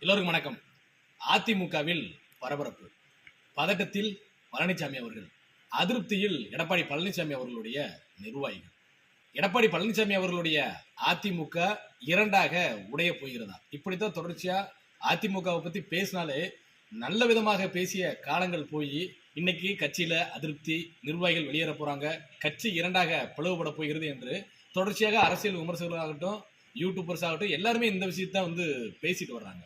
எல்லோருக்கும் வணக்கம். அதிமுகவில் பரபரப்பு. பதட்டத்தில் பழனிசாமி அவர்கள் அதிருப்தியில் எடப்பாடி பழனிசாமி அவர்களுடைய நிர்வாகிகள். எடப்பாடி பழனிசாமி அவர்களுடைய அதிமுக இரண்டாக உடைய போகிறதா? இப்படித்தான் தொடர்ச்சியா அதிமுகவை பத்தி பேசினாலே நல்ல விதமாக பேசிய காலங்கள் போய் இன்னைக்கு கட்சியில அதிருப்தி நிர்வாகிகள் வெளியேற போறாங்க. கட்சி இரண்டாக பிளவுபட போகிறது என்று தொடர்ச்சியாக அரசியல் விமர்சகர்களாகட்டும் யூடியூபர்ஸ் ஆகட்டும் எல்லாருமே இந்த விஷயத்தான் வந்து பேசிட்டு வர்றாங்க.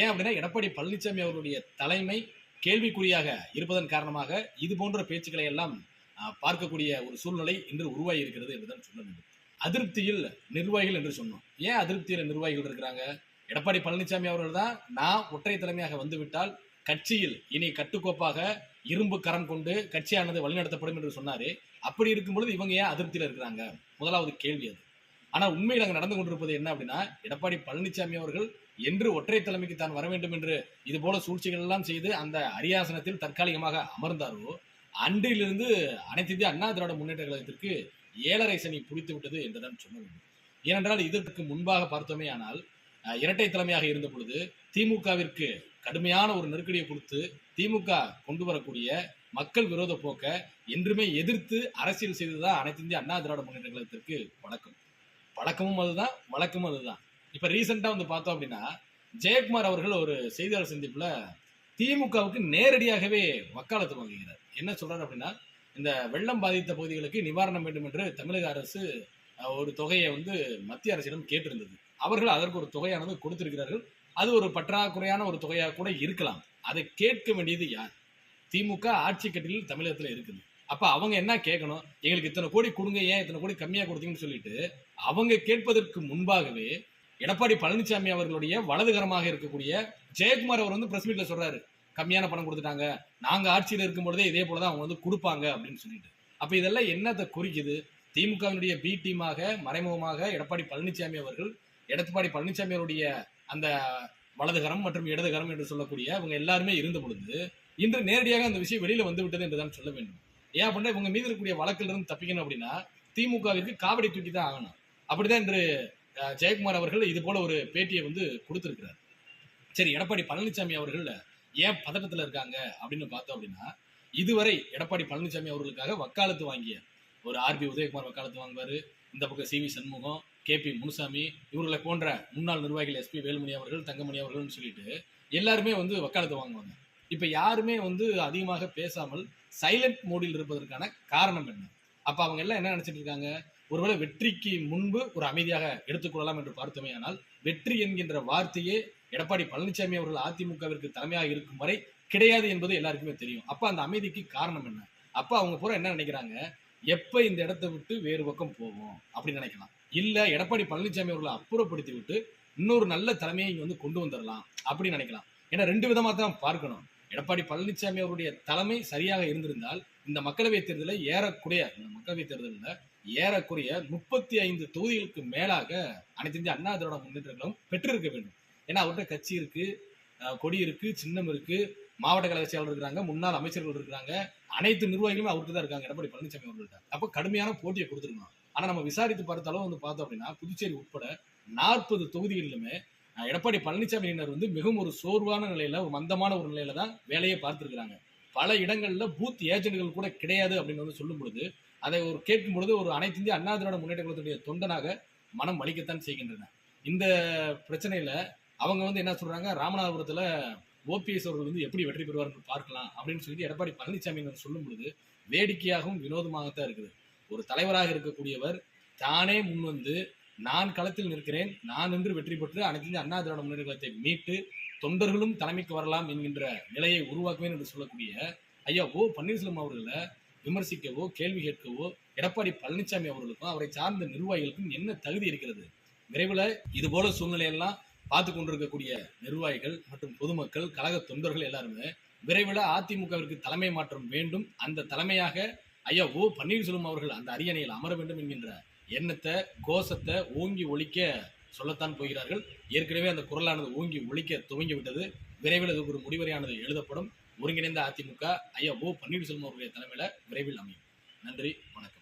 ஏன் அப்படின்னா எடப்பாடி பழனிசாமி அவர்களுடைய தலைமை கேள்விக்குறியாக இருப்பதன் காரணமாக இது போன்ற பேச்சுக்களை எல்லாம் பார்க்கக்கூடிய ஒரு சூழ்நிலை இன்று உருவாகி இருக்கிறது என்றுதான் சொல்ல வேண்டும். அதிருப்தியில் நிர்வாகிகள் என்று சொன்னோம். ஏன் அதிருப்தியில் நிர்வாகிகள் இருக்கிறாங்க? எடப்பாடி பழனிசாமி அவர்கள் தான் நான் ஒற்றை தலைமையாக வந்துவிட்டால் கட்சியில் இனி கட்டுக்கோப்பாக இரும்பு கரம் கொண்டு கட்சியானது வழிநடத்தப்படும் என்று சொன்னாரு அப்படி இருக்கும் பொழுது இவங்க ஏன் அதிருப்தியில் இருக்கிறாங்க? முதலாவது கேள்வி அது. ஆனா உண்மையில் அங்கே நடந்து கொண்டிருப்பது என்ன அப்படின்னா எடப்பாடி பழனிசாமி அவர்கள் என்று ஒற்றை தலைமைக்கு தான் வர வேண்டும் என்று இது போல சூழ்ச்சிகள் எல்லாம் செய்து அந்த அரியாசனத்தில் தற்காலிகமாக அமர்ந்தாரோ அன்றிலிருந்து அனைத்து இந்திய அண்ணா திராவிட முன்னேற்ற கழகத்திற்கு ஏழரை சனி புடித்து விட்டது என்றுதான் சொல்ல வேண்டும். ஏனென்றால் இதற்கு முன்பாக பார்த்தோமே ஆனால் இரட்டை தலைமையாக இருந்த பொழுது திமுகவிற்கு கடுமையான ஒரு நெருக்கடியை கொடுத்து திமுக கொண்டு வரக்கூடிய மக்கள் விரோத போக்க என்றுமே எதிர்த்து அரசியல் செய்ததுதான் அனைத்து இந்திய அண்ணா திராவிட முன்னேற்ற கழகத்திற்கு வழக்கம். பழக்கமும் அதுதான் வழக்கமும் அதுதான். இப்ப ரீசெண்டா வந்து பார்த்தோம் அப்படின்னா ஜெயக்குமார் அவர்கள் ஒரு செய்தியாளர் சந்திப்புல திமுகவுக்கு நேரடியாகவே வக்காலத்து வாங்குகிறார் என்ன சொல்றாரு அப்படின்னா இந்த வெள்ளம் பாதித்த பகுதிகளுக்கு நிவாரணம் வேண்டும் என்று தமிழக அரசு ஒரு தொகையை வந்து மத்திய அரசிடம் கேட்டிருந்தது. அவர்கள் அதற்கு ஒரு தொகையானது கொடுத்திருக்கிறார்கள். அது ஒரு பற்றாக்குறையான ஒரு தொகையாக கூட இருக்கலாம். அதை கேட்க வேண்டியது யார்? திமுக ஆட்சி கட்டில் தமிழகத்தில் இருக்குது. அப்ப அவங்க என்ன கேட்கணும்? எங்களுக்கு இத்தனை கோடி கொடுங்க ஏன் இத்தனை கோடி கம்மியா கொடுத்தீங்கன்னு சொல்லிட்டு அவங்க கேட்பதற்கு முன்பாகவே எடப்பாடி பழனிசாமி அவர்களுடைய வலதுகரமாக இருக்கக்கூடிய ஜெயக்குமார் அவர் வந்து பிரஸ் மீட்ல சொல்றாரு. கம்மியான பணம் கொடுத்துட்டாங்க. நாங்க ஆட்சியில் இருக்கும் பொழுதே இதே போலதான் அவங்க வந்து கொடுப்பாங்க அப்படின்னு சொல்லிட்டு. அப்ப இதெல்லாம் என்னத்தை குறிக்குது? திமுகவினுடைய பி டீமாக மறைமுகமாக எடப்பாடி பழனிசாமி அவர்கள் எடப்பாடி பழனிசாமி அவருடைய அந்த வலதுகரம் மற்றும் இடதுகரம் என்று சொல்லக்கூடிய அவங்க எல்லாருமே இருந்த பொழுது இன்று நேரடியாக அந்த விஷயம் வெளியில வந்து விட்டது என்றுதான் சொல்ல வேண்டும். ஏன் அப்படின்னா இவங்க மீது இருக்கக்கூடிய வழக்கிலிருந்து தப்பிக்கணும் அப்படின்னா திமுகவிற்கு காவடி தூக்கி தான் ஆகணும். அப்படிதான் இன்று ஜெயக்குமார் அவர்கள் இது போல ஒரு பேட்டியை வந்து கொடுத்துருக்கிறார். சரி எடப்பாடி பழனிசாமி அவர்கள் ஏன் பதட்டத்தில் இருக்காங்க அப்படின்னு பார்த்தோம் அப்படின்னா இதுவரை எடப்பாடி பழனிசாமி அவர்களுக்காக வக்காலத்து வாங்கிய ஒரு ஆர்பி உதயகுமார் வக்காலத்து வாங்குவார். இந்த பக்கம் C V Shanmugam K P Munusamy இவர்களை போன்ற முன்னாள் நிர்வாகிகள் எஸ்பி வேலுமணி அவர்கள் தங்கமணி அவர்கள்னு சொல்லிட்டு எல்லாருமே வந்து வக்காலத்து வாங்குவாங்க. இப்போ யாருமே வந்து அதிகமாக பேசாமல் சைலண்ட் மோடில் இருப்பதற்கான காரணம் என்ன? அப்போ அவங்க எல்லாம் என்ன நினச்சிட்டு இருக்காங்க? ஒருவேளை வெற்றிக்கு முன்பு ஒரு அமைதியாக எடுத்துக்கொள்ளலாம் என்று பார்த்தோமே ஆனால் வெற்றி என்கின்ற வார்த்தையே எடப்பாடி பழனிசாமி அவர்கள் அதிமுகவிற்கு தலைமையாக இருக்கும் வரை கிடையாது என்பது எல்லாருக்குமே தெரியும். அப்ப அந்த அமைதிக்கு காரணம் என்ன? அப்ப அவங்க பூரா என்ன நினைக்கிறாங்க? எப்ப இந்த இடத்தை விட்டு வேறு பக்கம் போவோம் அப்படின்னு நினைக்கலாம். இல்ல எடப்பாடி பழனிசாமி அவர்களை அப்புறப்படுத்தி விட்டு இன்னொரு நல்ல தலைமையை இங்க வந்து கொண்டு வந்துடலாம் அப்படின்னு நினைக்கலாம். ஏன்னா ரெண்டு விதமா தான் பார்க்கணும். எடப்பாடி பழனிசாமி அவருடைய தலைமை சரியாக இருந்திருந்தால் இந்த மக்களவை தேர்தலில் ஏறக்கூடிய இந்த மக்களவை தேர்தலில் ஏறக்குறைய முப்பத்தி ஐந்து தொகுதிகளுக்கு மேலாக அனைத்து இந்திய அண்ணா திராவிட முன்னேற்றங்களும் பெற்றிருக்க வேண்டும். ஏன்னா அவர்கிட்ட கட்சி இருக்கு கொடி இருக்கு சின்னம் இருக்கு மாவட்ட கழக செயலர் இருக்கிறாங்க முன்னாள் அமைச்சர்கள் இருக்கிறாங்க அனைத்து நிர்வாகிகளும் அவர்கிட்ட தான் இருக்காங்க எடப்பாடி பழனிசாமி அவர்கள்ட்ட. அப்போ கடுமையான போட்டியை கொடுத்துருக்கணும். ஆனா நம்ம விசாரித்து பார்த்தாலும் வந்து பார்த்தோம் அப்படின்னா புதுச்சேரி உட்பட நாற்பது தொகுதிகளிலுமே எடப்பாடி பழனிசாமியினர் வந்து மிகவும் ஒரு சோர்வான நிலையில ஒரு மந்தமான ஒரு நிலையில தான் வேலையை பார்த்திருக்கிறாங்க. பல இடங்கள்ல பூத் ஏஜென்ட்கள் கூட கிடையாது அப்படின்னு வந்து சொல்லும் பொழுது அதை ஒரு கேட்கும் பொழுது ஒரு அனைத்து இந்திய அண்ணா திராவிட முன்னேற்ற கழகத்துடைய தொண்டனாக மனம் வலிக்கத்தான் செய்கின்றன. இந்த பிரச்சனையில அவங்க வந்து என்ன சொல்றாங்க? ராமநாதபுரத்துல ஓபிஎஸ் அவர்கள் வந்து எப்படி வெற்றி பெறுவார்னு பார்க்கலாம் அப்படின்னு சொல்லிட்டு எடப்பாடி பழனிசாமி சொல்லும் பொழுது வேடிக்கையாகவும் வினோதமாகத்தான் இருக்குது. ஒரு தலைவராக இருக்கக்கூடியவர் தானே முன்வந்து நான் களத்தில் நிற்கிறேன் நான் நின்று வெற்றி பெற்று அனைத்து அண்ணா திராவிட முன்னேற்றத்தை மீட்டு தொண்டர்களும் தலைமைக்கு வரலாம் என்கின்ற நிலையை உருவாக்குவேன் என்று சொல்லக்கூடிய ஐயா ஓ பன்னீர்செல்வம் அவர்களை விமர்சிக்கவோ கேள்வி கேட்கவோ எடப்பாடி பழனிசாமி அவர்களுக்கும் அவரை சார்ந்த நிர்வாகிகளுக்கும் என்ன தகுதி இருக்கிறது? விரைவில் இது போல சூழ்நிலையெல்லாம் பார்த்து கொண்டிருக்கக்கூடிய நிர்வாகிகள் மற்றும் பொதுமக்கள் கழக தொண்டர்கள் எல்லாருமே விரைவில் அதிமுகவிற்கு தலைமை மாற்றம் வேண்டும். அந்த தலைமையாக ஐயா ஓ பன்னீர்செல்வம் அவர்கள் அந்த அரியணையில் அமர வேண்டும் என்கின்ற எண்ணத்தை கோஷத்தை ஓங்கி ஒழிக்க சொல்லத்தான் போகிறார்கள். ஏற்கனவே அந்த குரலானது ஓங்கி ஒழிக்க துவங்கி விட்டது விரைவில் அதுக்கு ஒரு முடிவரையானது எழுதப்படும். ஒருங்கிணைந்த அதிமுக ஐயா ஓ பன்னீர்செல்வம் அவருடைய தலைமையில விரைவில் அமையும். நன்றி வணக்கம்.